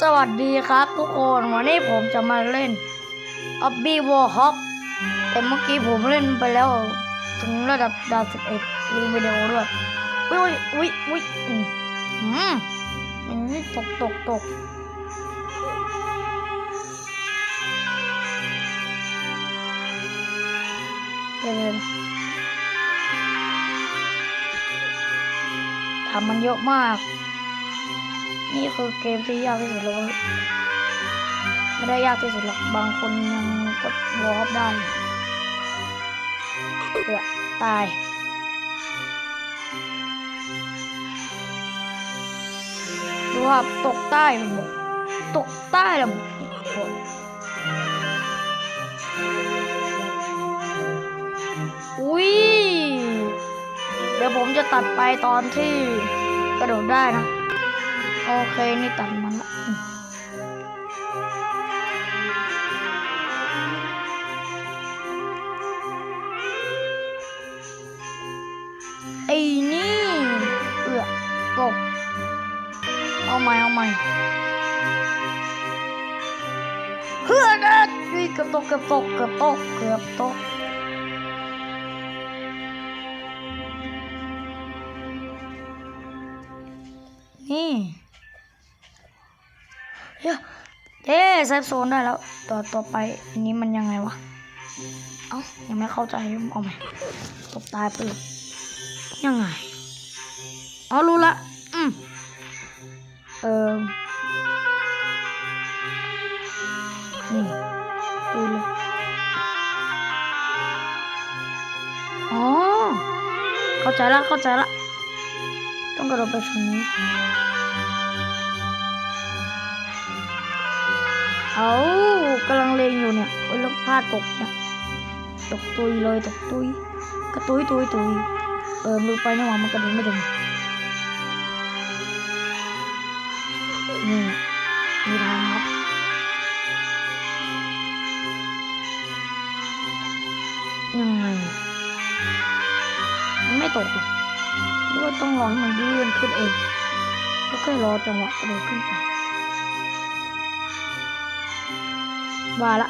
สวัสดีครับทุกคนวันนี้ผมจะมาเล่น o b b y w a r h o p แต่เมื่อกี้ผมเล่นไปแล้ว ถึงระดับดาวสิบเอ็ดลืมวิดีโอด้วยอุ้ยอุ้ยอุ้ยอุ้ยอืมอืมตกตกตกเดี๋ยวทำมันเยอะมาก นี่คือเกมที่ยากที่สุดแล้วไม่ได้ยากที่สุดหรอกบางคนยังกดวอร์ปได้เกือตายดูว่าตกใต้หมดตกใต้แล้วหมดอุ้ยเดี๋ยวผมจะตัดไปตอนที่กระโดดได้นะ โอเค นี่ตัดมันละอืมไอ้นี่เอือตกเอาใหม่เอาใหม่เฮ้ยนะนี่เกือบตกเกือบตกเกือบตกเกือบตกนี่ เฮ้ยเย้เซฟโซนได้แล้วต่อต่อไปอันนี้มันยังไงวะ เอ้ายังไม่เข้าใจเอาใหมตกตายไปเลยยังไงอ๋อรู้ละอืมเออนี่ดูเลยอ๋อเข้าใจละเข้าใจละต้องกระโดดไปฝั่งนี้ เอากำลังเลงอยู่เนี่ยโอ้ยแล้วพลาดตกเนี่ยตกตุยเลยตกตุยกระตุยตุยตุยเออมือไปนี่หว่ามันกระโดดไม่ถึงนี่มีทางครับยังไงมันไม่ตกหรอหรือว่าต้องรอให้มันยื่นขึ้นเองแล้วค่อยรอจังหวะกระโดดขึ้นไป ว่าละ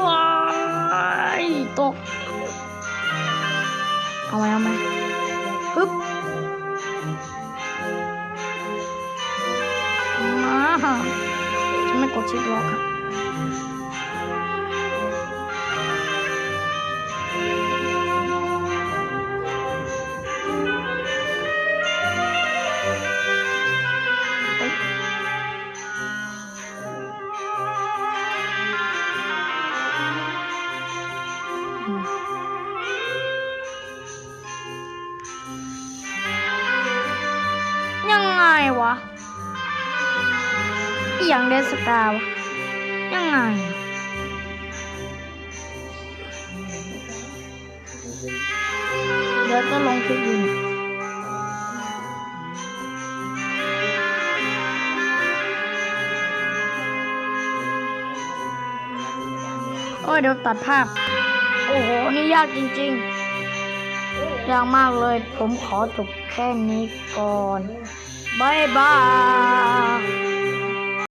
ว้ายตกเอาไหมเอหย่างเดสตาร์ยังไงเดี๋ยวก็ลงคลิปอยู่นี่โอ้ยเดี๋ยวตัดภาพ โอ้โห นี่ยากจริง ๆ ยากมากเลย ผมขอจบแค่นี้ก่อน บ๊ายบาย